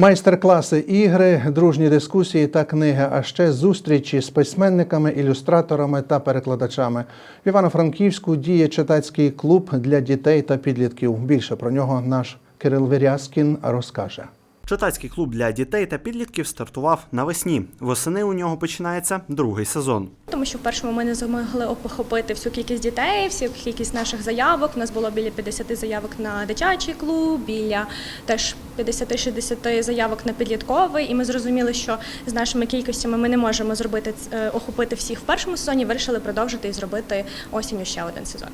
Майстер-класи, ігри, дружні дискусії та книги, а ще зустрічі з письменниками, ілюстраторами та перекладачами. В Івано-Франківську діє читацький клуб для дітей та підлітків. Більше про нього наш Кирил Вирязкін розкаже. Читацький клуб для дітей та підлітків стартував навесні. Восени у нього починається другий сезон. Тому що в першому ми не змогли охопити всю кількість дітей, всю кількість наших заявок. У нас було біля 50 заявок на дитячий клуб, біля теж 50-60 заявок на підлітковий. І ми зрозуміли, що з нашими кількостями ми не можемо зробити е, охопити всіх в першому сезоні. Вирішили продовжити і зробити осінню ще один сезон.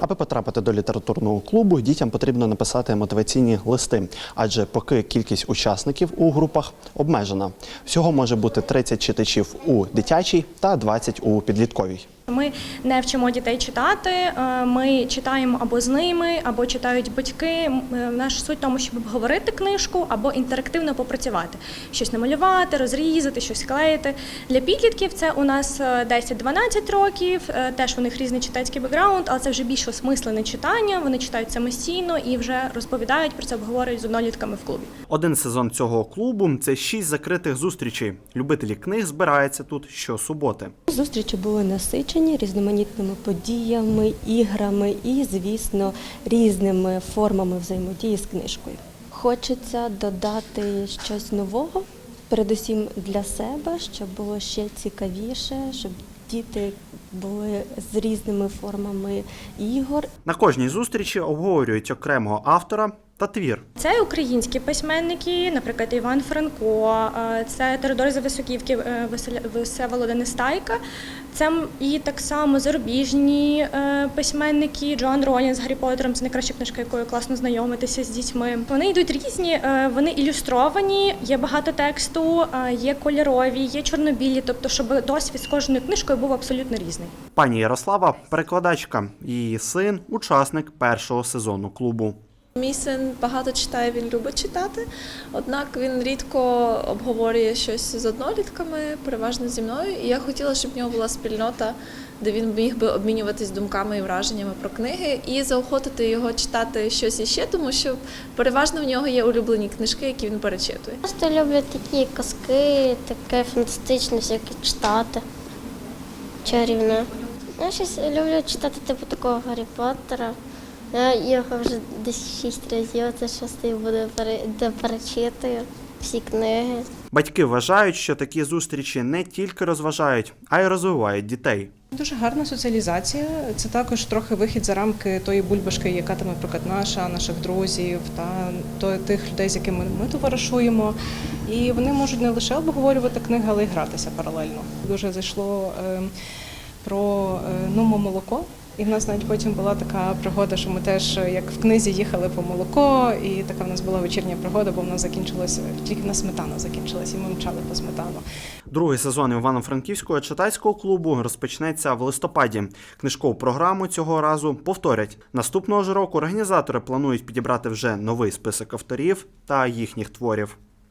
Аби потрапити до літературного клубу, дітям потрібно написати мотиваційні листи, адже поки кількість учасників у групах обмежена. Всього може бути 30 читачів у дитячій та 20 у підлітковій. Ми не вчимо дітей читати. е, Ми читаємо або з ними, або читають батьки. Е, Наша суть в тому, щоб обговорити книжку або інтерактивно попрацювати, щось намалювати, розрізати, щось клеїти. Для підлітків це у нас е, 10-12 років. е, Теж у них різний читацький бекграунд, але це вже більш осмислене читання. Вони читають самостійно і вже розповідають про це, обговорюють з однолітками в клубі. Один сезон цього клубу це шість закритих зустрічей. Любителі книг збираються тут щосуботи. Зустрічі були насичені різноманітними подіями, іграми і, звісно, різними формами взаємодії з книжкою. Хочеться додати щось нового, передусім для себе, щоб було ще цікавіше, щоб діти були з різними формами ігор На кожній зустрічі обговорюють окремого автора та твір. Це українські письменники, наприклад, Іван Франко, це Теодор Зависоківки, е, Всеволода Нестайка. Це і так само зарубіжні е, письменники Джоан Ролін з Гаррі Поттером. Це найкраща книжка, якою класно знайомитися з дітьми. Вони йдуть різні, е, вони ілюстровані, є багато тексту, є кольорові, є чорнобілі, тобто, щоб досвід з кожною книжкою був абсолютно різний. Пані Ярослава перекладачка, її син учасник першого сезону клубу. Мій син багато читає, він любить читати, однак він рідко обговорює щось з однолітками, переважно зі мною. І я хотіла, щоб в нього була спільнота, де він міг би обмінюватись думками і враженнями про книги, і заохотити його читати щось іще, тому що переважно в нього є улюблені книжки, які він перечитує. Просто люблю такі казки, таке фантастичне всяке читати. Чарівне. Я щось люблю читати типу такого Гаррі Поттера. Я його вже десь шість разів, це шостий буде пере- де перечитую всі книги. Батьки вважають, що такі зустрічі не тільки розважають, а й розвивають дітей. Дуже гарна соціалізація. Це також трохи вихід за рамки тої бульбашки, яка там, наприклад, наша, наших друзів та то тих людей, з якими ми товаришуємо. І вони можуть не лише обговорювати книги, але й гратися паралельно. Дуже зайшло е, про е, нумо молоко. І в нас навіть потім була така пригода, що ми теж е, як в книзі їхали по молоко, і така в нас була вечірня пригода, бо в нас закінчилася тільки на сметана закінчилась, і ми мчали по сметану. Другий сезон Івано-Франківського читацького клубу розпочнеться в листопаді. Книжкову програму цього разу повторять. Наступного ж року організатори планують підібрати вже новий список авторів та їхніх творів.